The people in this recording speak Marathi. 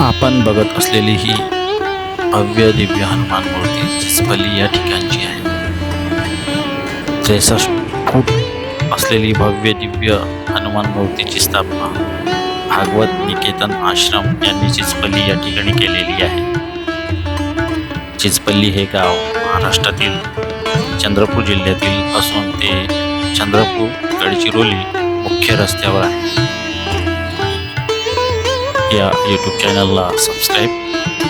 आपण बघत असलेली ही भव्य दिव्य हनुमान मूर्ती चिचपल्ली या ठिकाणची आहे. त्रेसष्ट फूट असलेली भव्य दिव्य हनुमान मूर्तीची स्थापना भागवत निकेतन आश्रम यांनी चिचपल्ली या ठिकाणी केलेली आहे. चिचपल्ली हे गाव महाराष्ट्रातील चंद्रपूर जिल्ह्यातील असून ते चंद्रपूर गडचिरोली मुख्य रस्त्यावर आहे. ya YouTube channel lah. Subscribe.